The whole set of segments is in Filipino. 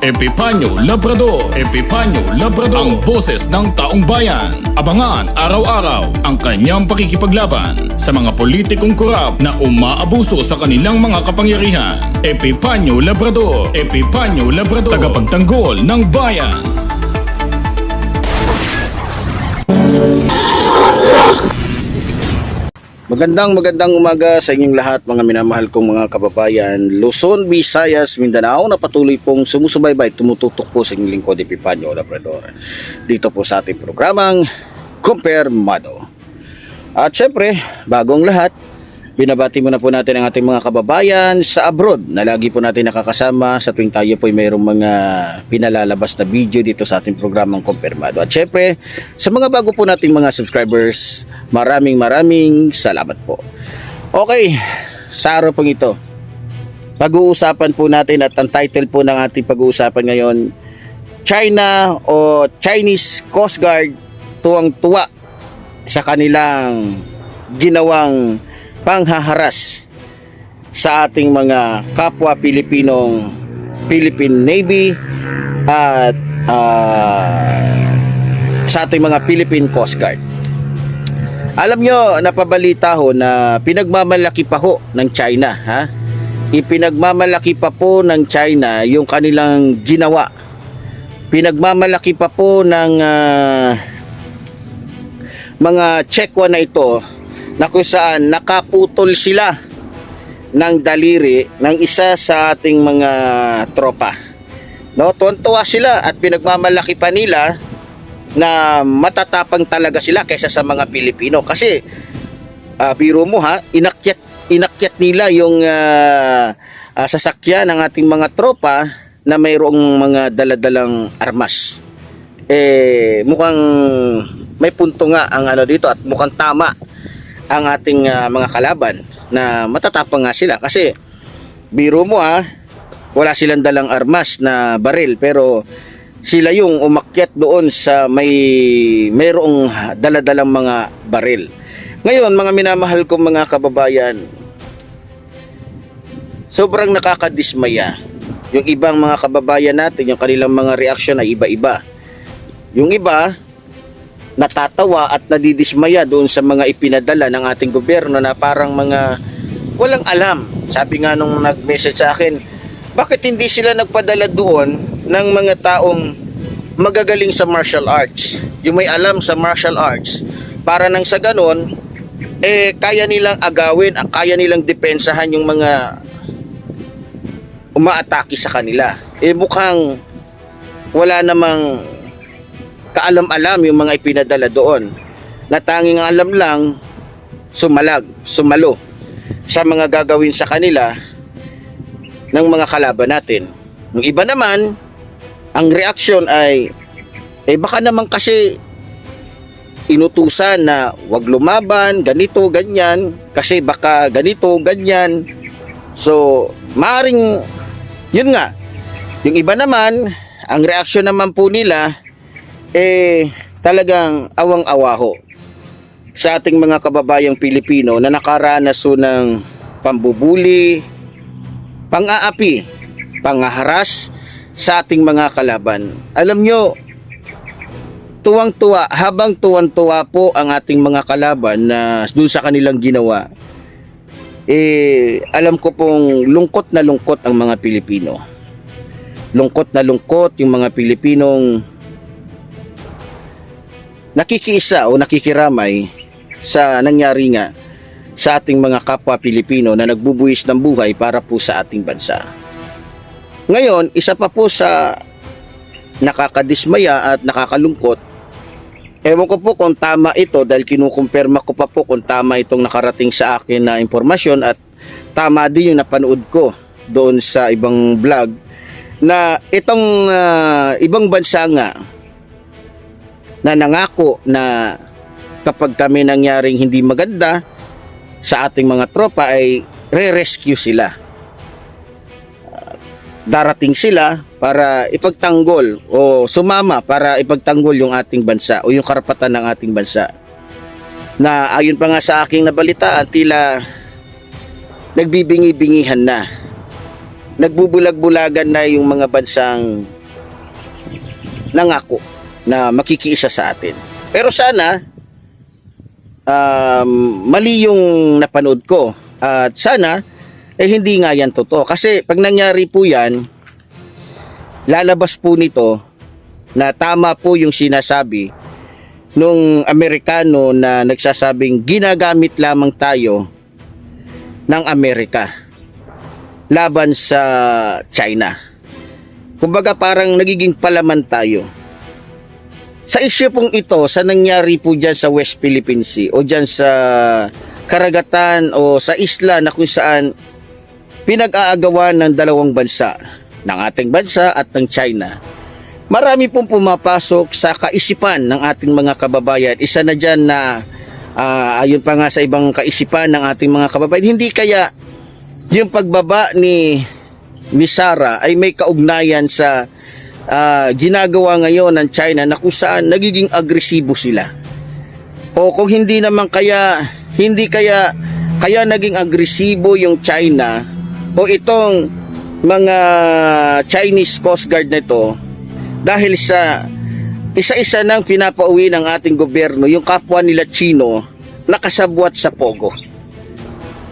Epipanyo Labrador. Epipanyo Labrador. Ang boses ng taong bayan. Abangan araw-araw ang kanyang pakikipaglaban Sa mga politikong korap na umaabuso sa kanilang mga kapangyarihan. Epipanyo Labrador. Epipanyo Labrador. Tagapagtanggol ng bayan Magandang magandang umaga sa inyong lahat mga minamahal kong mga kababayan. Luzon, Visayas, Mindanao na patuloy pong sumusubaybay tumututok po sa inyong lingkod Epipanyo Labrador. Dito po sa ating programang Kumpirmado. At syempre, bagong lahat binabati muna po natin ang ating mga kababayan sa abroad na lagi po natin nakakasama. Sa tuwing tayo po ay mayroong mga pinalalabas na video dito sa ating programang Kumpirmado. At syempre, sa mga bago po nating mga subscribers, maraming maraming salamat po. Okay, sa araw pong ito, pag-uusapan po natin at ang title po ng ating pag-uusapan ngayon, China o Chinese Coast Guard tuwang-tuwa sa kanilang ginawang panghaharas sa ating mga kapwa Pilipinong Philippine Navy at ah, sa ating mga Philippine Coast Guard. Alam nyo, napabalita ho na pinagmamalaki pa ho ng China, ha? Ipinagmamalaki pa po ng China yung kanilang ginawa. Pinagmamalaki pa po ng ah, mga Chekwa na ito na kung saan nakaputol sila ng daliri ng isa sa ating mga tropa. No, tuwan-tuwa sila at pinagmamalaki pa nila na matatapang talaga sila kaysa sa mga Pilipino kasi ah, biro mo ha, inakyat inakyat nila yung ah, ah, sasakyan ng ating mga tropa na mayroong mga daladalang armas. Eh mukhang may punto nga ang ano dito at mukhang tama ang ating ah, mga kalaban na matatapang nga sila kasi biro mo ha wala silang dalang armas na baril pero sila yung umakyat doon sa may mayroong daladalang mga baril ngayon mga minamahal kong mga kababayan sobrang nakakadismaya yung ibang mga kababayan natin yung kanilang mga reaksyon ay iba-iba yung iba natatawa at nadidismaya doon sa mga ipinadala ng ating gobyerno na parang mga walang alam. Sabi nga nung nag-message sa akin, bakit hindi sila nagpadala doon ng mga taong magagaling sa martial arts? Yung may alam sa martial arts. Para nang sa ganon, eh kaya nilang agawin, kaya nilang depensahan yung mga umaatake sa kanila. Eh mukhang wala namang kaalam-alam yung mga ipinadala doon na tanging alam lang sumalag, sumalo sa mga gagawin sa kanila ng mga kalaban natin. Yung iba naman, ang reaksyon ay eh baka naman kasi inutusan na wag lumaban, ganito, ganyan, kasi baka ganito, ganyan. So, maaring, yun nga, yung iba naman, ang reaksyon naman po nila, eh talagang awang-awa ho sa ating mga kababayang Pilipino na nakaranas ho ng pambubuli, pang-aapi, pangaharas sa ating mga kalaban. Alam nyo, tuwang-tuwa, habang tuwang-tuwa po ang ating mga kalaban na doon sa kanilang ginawa, eh, alam ko pong lungkot na lungkot ang mga Pilipino. Lungkot na lungkot yung mga Pilipinong nakikiisa o nakikiramay sa nangyari nga sa ating mga kapwa Pilipino na nagbubuwis ng buhay para po sa ating bansa. Ngayon, isa pa po sa nakakadismaya at nakakalungkot Ewan ko po kung tama ito dahil kinukumpirma ko pa po kung tama itong nakarating sa akin na impormasyon at tama din yung napanood ko doon sa ibang vlog na itong ah, ibang bansa nga na nangako na kapag kami nangyaring hindi maganda sa ating mga tropa ay re-rescue sila. Darating sila para ipagtanggol o sumama para ipagtanggol yung ating bansa o yung karapatan ng ating bansa. Na ayon pa nga sa aking nabalitaan, tila nagbibingi-bingihan na. Nagbubulag-bulagan na yung mga bansang nangako na makikiisa sa atin. Pero sana um, mali yung napanood ko at sana eh hindi nga yan totoo kasi pag nangyari po yan lalabas po nito na tama po yung sinasabi nung Amerikano na nagsasabing ginagamit lamang tayo ng Amerika laban sa China. Kumbaga parang nagiging palaman tayo. Sa isyu pong ito, sa nangyari po dyan sa West Philippine Sea o dyan sa karagatan o sa isla na kung saan pinag-aagawan ng dalawang bansa, ng ating bansa at ng China. Marami pong pumapasok sa kaisipan ng ating mga kababayan. Isa na dyan na ah, ayon pa nga sa ibang kaisipan ng ating mga kababayan, hindi kaya yung pagbaba ni ni Sara ay may kaugnayan sa ah, ginagawa ngayon ng China na kung saan nagiging agresibo sila. O kung hindi naman kaya hindi kaya kaya naging agresibo yung China o itong mga Chinese Coast Guard na ito dahil sa isa-isa nang pinapauwi ng ating gobyerno yung kapwa nila Chino nakasabwat sa Pogo.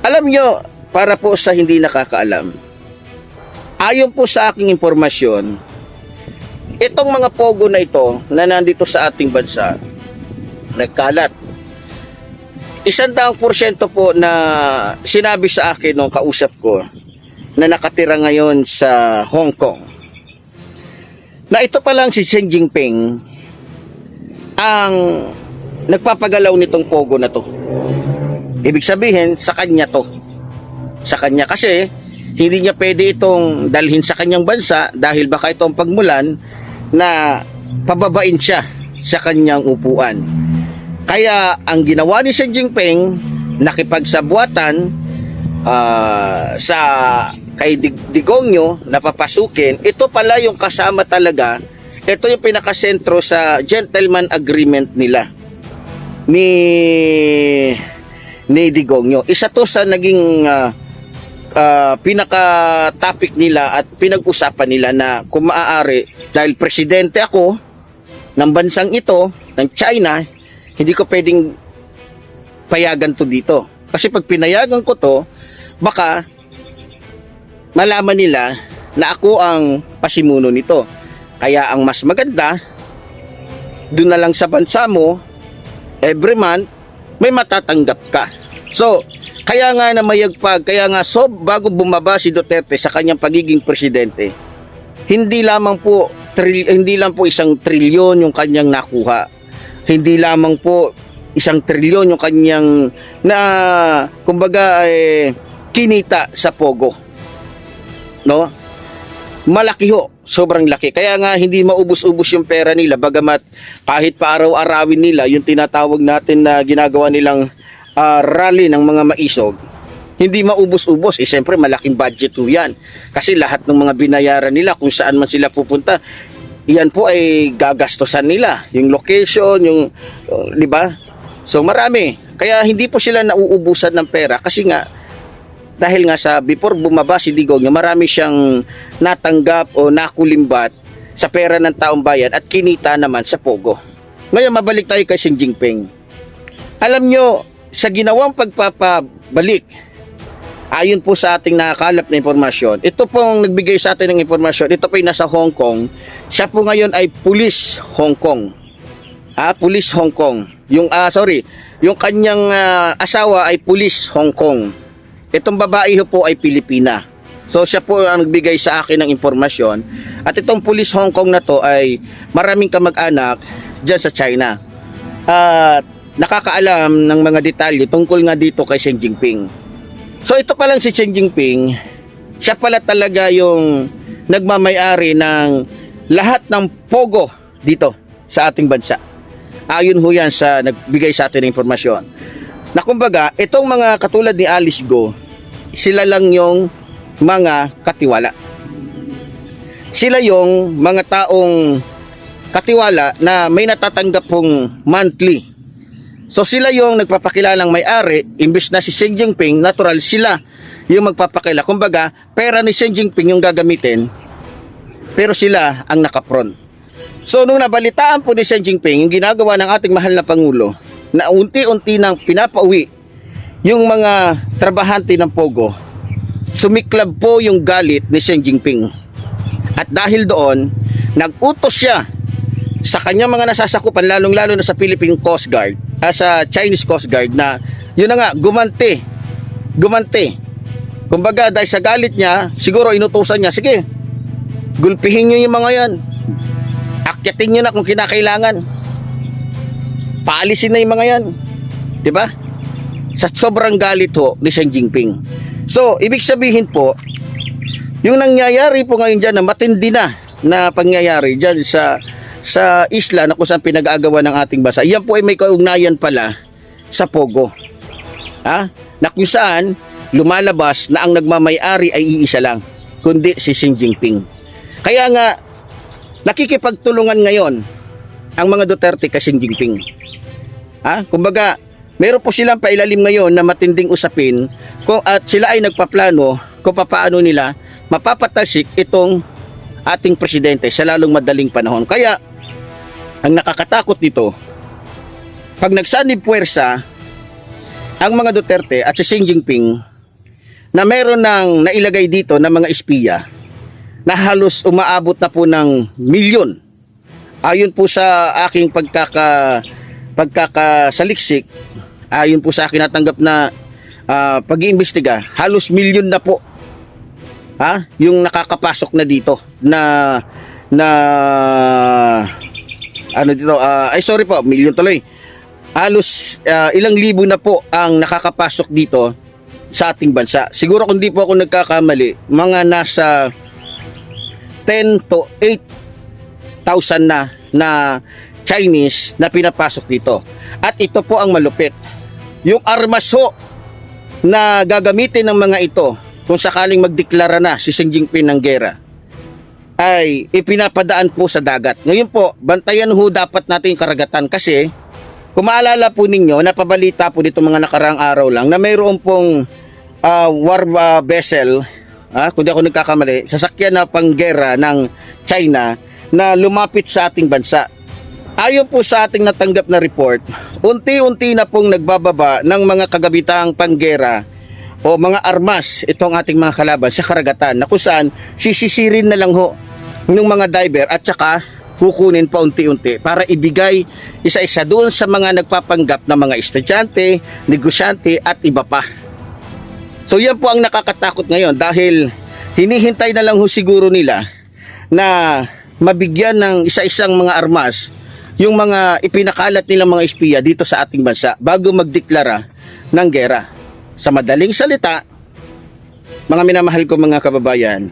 Alam nyo, para po sa hindi nakakaalam, ayon po sa aking impormasyon, itong mga Pogo na ito na nandito sa ating bansa, nagkalat. Isang daang porsyento po na sinabi sa akin nung kausap ko na nakatira ngayon sa Hong Kong. Na ito pa lang si Xi Jinping ang nagpapagalaw nitong Pogo na to. Ibig sabihin, sa kanya to. Sa kanya kasi, hindi niya pwede itong dalhin sa kanyang bansa dahil baka itong pagmulan na pababain siya sa kanyang upuan. Kaya ang ginawa ni Xi Jinping, nakipagsabuatan ah, sa kay Dig- Digongyo na papasukin, ito pala yung kasama talaga, ito yung pinakasentro sa gentleman agreement nila ni ni Digongyo. Isa to sa naging ah, ah, pinaka-topic nila at pinag-usapan nila na kung maaari, dahil presidente ako ng bansang ito, ng China, hindi ko pwedeng payagan to dito. Kasi pag pinayagan ko to, baka malaman nila na ako ang pasimuno nito. Kaya ang mas maganda, doon na lang sa bansa mo, every month, may matatanggap ka. So, kaya nga na mayagpag, kaya nga so bago bumaba si Duterte sa kanyang pagiging presidente, hindi lamang po tril, hindi lang po isang trilyon yung kanyang nakuha. Hindi lamang po isang trilyon yung kanyang na kumbaga eh, kinita sa Pogo. No? Malaki ho, sobrang laki. Kaya nga hindi maubos-ubos yung pera nila bagamat kahit pa araw-arawin nila yung tinatawag natin na ginagawa nilang ah, rally ng mga maisog, hindi maubos-ubos. Eh, siyempre, malaking budget po yan. Kasi lahat ng mga binayaran nila, kung saan man sila pupunta, yan po ay gagastosan nila. Yung location, yung, uh, di ba? So, marami. Kaya hindi po sila nauubusan ng pera kasi nga, dahil nga sa before bumaba si Digong, marami siyang natanggap o nakulimbat sa pera ng taong bayan at kinita naman sa Pogo. Ngayon, mabalik tayo kay Xi Jinping. Alam nyo, sa ginawang pagpapabalik, ayon po sa ating nakakalap na impormasyon, ito pong nagbigay sa atin ng impormasyon, ito po ay nasa Hong Kong, siya po ngayon ay Police Hong Kong. Ah, Police Hong Kong. Yung, ah, sorry, yung kanyang ah, asawa ay Police Hong Kong. Itong babae po ay Pilipina. So siya po ang nagbigay sa akin ng impormasyon. At itong Police Hong Kong na to ay maraming kamag-anak dyan sa China. at nakakaalam ng mga detalye tungkol nga dito kay Xi Jinping. So ito pa lang si Xi Jinping, siya pala talaga yung nagmamayari ng lahat ng pogo dito sa ating bansa. Ayon ho yan sa nagbigay sa atin ng impormasyon. Na kumbaga, itong mga katulad ni Alice Go, sila lang yung mga katiwala. Sila yung mga taong katiwala na may natatanggap pong monthly. So sila yung nagpapakilalang may-ari, imbis na si Xi Jinping, natural sila yung magpapakila. Kumbaga, pera ni Xi Jinping yung gagamitin, pero sila ang nakapron. So nung nabalitaan po ni Xi Jinping, yung ginagawa ng ating mahal na Pangulo, na unti-unti nang pinapauwi yung mga trabahante ng Pogo, sumiklab po yung galit ni Xi Jinping. At dahil doon, nag-utos siya sa kanyang mga nasasakupan, lalong-lalo na sa Philippine Coast Guard, ah, sa Chinese Coast Guard, na yun na nga, gumanti. Gumanti. Kumbaga, dahil sa galit niya, siguro inutusan niya, sige, gulpihin niyo yung mga yan. Akyatin niyo na kung kinakailangan. Paalisin na yung mga yan. 'Di ba? Sa sobrang galit ho ni Xi Jinping. So, ibig sabihin po, yung nangyayari po ngayon dyan na matindi na na pangyayari dyan sa sa isla na kung saan pinag-aagawa ng ating bansa. Yan po ay may kaugnayan pala sa Pogo. Ha? Na kung saan lumalabas na ang nagmamayari ay iisa lang, kundi si Xi Jinping. Kaya nga, nakikipagtulungan ngayon ang mga Duterte kay Xi Jinping. Ha? Kumbaga, meron po silang pailalim ngayon na matinding usapin kung at sila ay nagpaplano kung papaano nila mapapatalsik itong ating presidente sa lalong madaling panahon. Kaya, ang nakakatakot dito, pag nagsanib puwersa ang mga Duterte at si Xi Jinping na meron ng nailagay dito na mga espiya na halos umaabot na po ng milyon. Ayon po sa aking pagkaka pagkakasaliksik, ayon po sa akin natanggap na ah, pag-iimbestiga, halos milyon na po ha yung nakakapasok na dito na na ano dito ah, ay sorry po milyon tuloy. Halos ah, ilang libo na po ang nakakapasok dito sa ating bansa. Siguro kung di po ako nagkakamali mga nasa 10 to 8,000 na na Chinese na pinapasok dito at ito po ang malupit yung armas ho na gagamitin ng mga ito kung sakaling magdeklara na si Xi Jinping ng gera ay ipinapadaan po sa dagat. Ngayon po, bantayan ho dapat natin karagatan kasi kung maalala po ninyo, napabalita po dito mga nakarang araw lang na mayroon pong ah, war ah, vessel, ah, kung di ako nagkakamali, sasakyan na panggera ng China na lumapit sa ating bansa. Ayon po sa ating natanggap na report, unti-unti na pong nagbababa ng mga kagabitang panggera o mga armas itong ating mga kalaban sa karagatan na kung saan sisisirin na lang ho ng mga diver at saka kukunin pa unti-unti para ibigay isa-isa doon sa mga nagpapanggap na mga estudyante, negosyante at iba pa. So yan po ang nakakatakot ngayon dahil hinihintay na lang ho siguro nila na mabigyan ng isa-isang mga armas yung mga ipinakalat nilang mga espiya dito sa ating bansa bago magdeklara ng gera. Sa madaling salita, mga minamahal ko mga kababayan,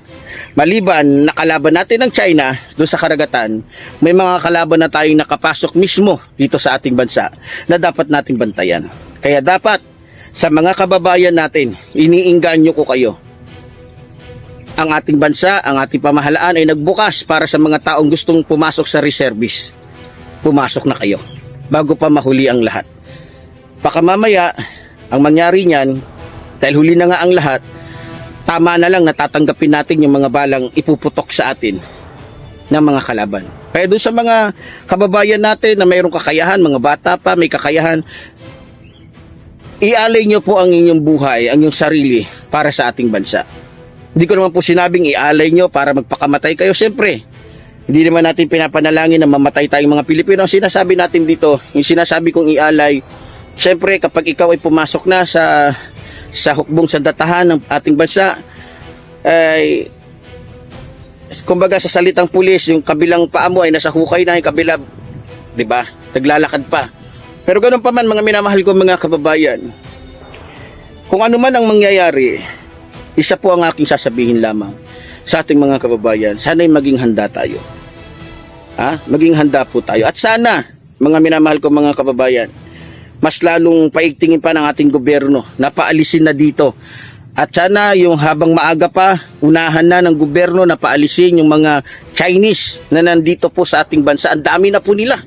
maliban nakalaban natin ng China doon sa karagatan, may mga kalaban na tayong nakapasok mismo dito sa ating bansa na dapat nating bantayan. Kaya dapat sa mga kababayan natin, iniinganyo ko kayo. Ang ating bansa, ang ating pamahalaan ay nagbukas para sa mga taong gustong pumasok sa reservice. Pumasok na kayo bago pa mahuli ang lahat. Baka mamaya, ang mangyari niyan, dahil huli na nga ang lahat, tama na lang natatanggapin natin yung mga balang ipuputok sa atin ng mga kalaban. Kaya doon sa mga kababayan natin na mayroong kakayahan, mga bata pa, may kakayahan, ialay nyo po ang inyong buhay, ang inyong sarili para sa ating bansa. Hindi ko naman po sinabing ialay nyo para magpakamatay kayo. Siyempre, hindi naman natin pinapanalangin na mamatay tayong mga Pilipino. Ang sinasabi natin dito, yung sinasabi kong ialay, siyempre kapag ikaw ay pumasok na sa sa hukbong sandatahan ng ating bansa, ay kumbaga sa salitang pulis, yung kabilang paa mo ay nasa hukay na, yung kabila, di ba, naglalakad pa. Pero ganun pa man mga minamahal ko mga kababayan, kung ano man ang mangyayari, isa po ang aking sasabihin lamang sa ating mga kababayan, sana'y maging handa tayo. Ha? Maging handa po tayo. At sana, mga minamahal ko mga kababayan, mas lalong paigtingin pa ng ating gobyerno na paalisin na dito. At sana yung habang maaga pa, unahan na ng gobyerno na paalisin yung mga Chinese na nandito po sa ating bansa. Ang dami na po nila.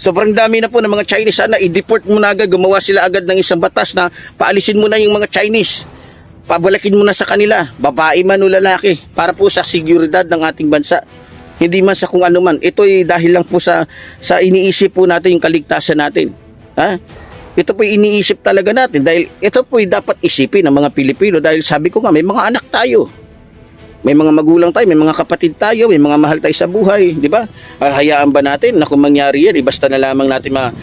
Sobrang dami na po ng mga Chinese. Sana i-deport mo na agad, gumawa sila agad ng isang batas na paalisin mo na yung mga Chinese. Pabalakin mo na sa kanila, babae man o lalaki, para po sa seguridad ng ating bansa. Hindi man sa kung ano man. Ito ay dahil lang po sa, sa iniisip po natin yung kaligtasan natin. Ha? Ito po iniisip talaga natin dahil ito po dapat isipin ng mga Pilipino dahil sabi ko nga may mga anak tayo. May mga magulang tayo, may mga kapatid tayo, may mga mahal tayo sa buhay, di ba? Hayaan ba natin na kung mangyari yan, eh, basta na lamang natin ma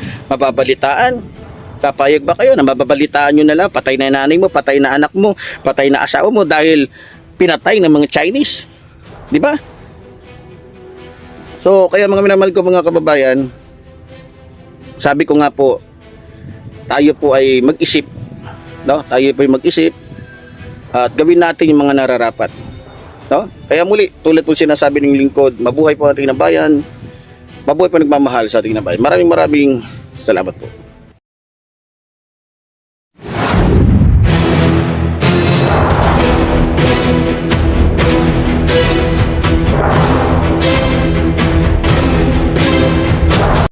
Kapayag ba kayo na mababalitaan nyo na lang, patay na nanay mo, patay na anak mo, patay na asawa mo dahil pinatay ng mga Chinese? Di ba? So, kaya mga minamahal ko mga kababayan, sabi ko nga po, tayo po ay mag-isip, no? Tayo po ay mag-isip at gawin natin yung mga nararapat. No? Kaya muli, tulad po sinasabi ng lingkod, mabuhay po ang ating bayan, mabuhay po nagmamahal sa ating bayan. Maraming maraming salamat po.